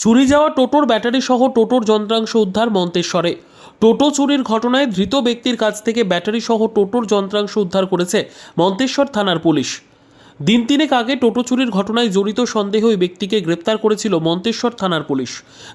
চুরি যাওয়া টোটোর ব্যাটারি সহ টোটোর যন্ত্রাংশ উদ্ধার মন্তেশ্বরে। টোটো চুরির ঘটনায় ধৃত ব্যক্তির কাছ থেকে ব্যাটারি সহ টোটোর যন্ত্রাংশ উদ্ধার করেছে মন্তেশ্বর থানার পুলিশ। দিন তিনেক আগে টোটো চুরির ঘটনায় জড়িত সন্দেহ ওই ব্যক্তিকে গ্রেপ্তার করেছিল মন্তেশ্বর থানার পুলিশ।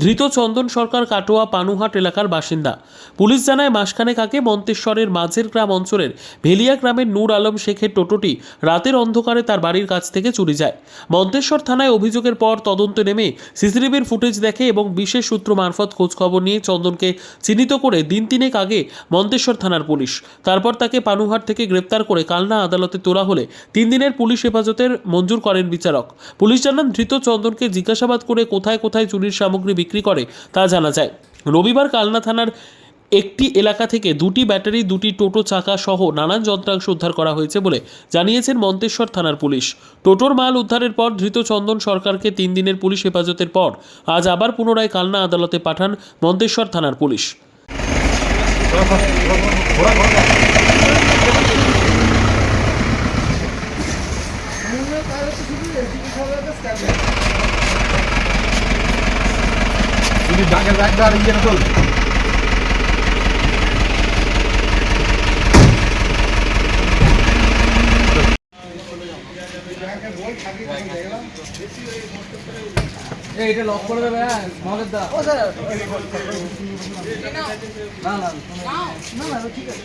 ধৃত চন্দন সরকার কাটোয়া পানুহাট এলাকার বাসিন্দা। পুলিশ জানায়, মাসখানেক আগে মন্তেশ্বরের মাঝের গ্রাম অঞ্চলের ভেলিয়া গ্রামের নূর আলম শেখের টোটোটি রাতের অন্ধকারে তার বাড়ির কাছ থেকে চুরি যায়। মন্তেশ্বর থানায় অভিযোগের পর তদন্তে নেমে সিসিটিভির ফুটেজ দেখে এবং বিশেষ সূত্র মারফত খোঁজখবর নিয়ে চন্দনকে চিহ্নিত করে দিন তিনেক আগে মন্তেশ্বর থানার পুলিশ। তারপর তাকে পানুহাট থেকে গ্রেপ্তার করে কালনা আদালতে তোলা হলে তিন দিনের পুলিশ হেফাজতের মঞ্জুর করেন বিচারক। পুলিশ জানান, ধৃত চন্দনকে জিজ্ঞাসাবাদ করে কোথায় কোথায় চুরির সামগ্রী বিক্রি করে তা জানা যায়। রবিবার কালনা থানার একটি এলাকা থেকে দুটি ব্যাটারি, দুটি টোটো চাকা সহ নানান যন্ত্রাংশ উদ্ধার করা হয়েছে বলে জানিয়েছেন মন্তেশ্বর থানার পুলিশ। টোটোর মাল উদ্ধারের পর ধৃত চন্দন সরকারকে তিন দিনের পুলিশ হেফাজতের পর আজ আবার পুনরায় কালনা আদালতে পাঠান মন্তেশ্বর থানার পুলিশ। যদি ডাকের ব্যাগটা আর ইয়ে না চল এটা লক করে দেবে হ্যাঁ মগের দা ও স্যার না না না না ঠিক আছে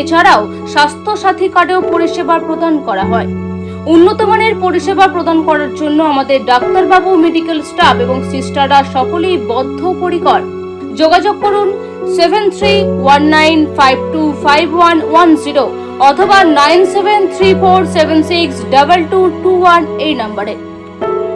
এছাড়াও স্বাস্থ্য সাথী কার্ডেও পরিষেবা প্রদান করা হয়। উন্নত মানের পরিষেবা প্রদান করার জন্য আমাদের ডাক্তারবাবু, মেডিকেল স্টাফ এবং সিস্টাররা সকলেই বদ্ধপরিকর। যোগাযোগ করুন seven three one nine five two five one one zero অথবা nine seven three four seven six double two two one এই নম্বরে।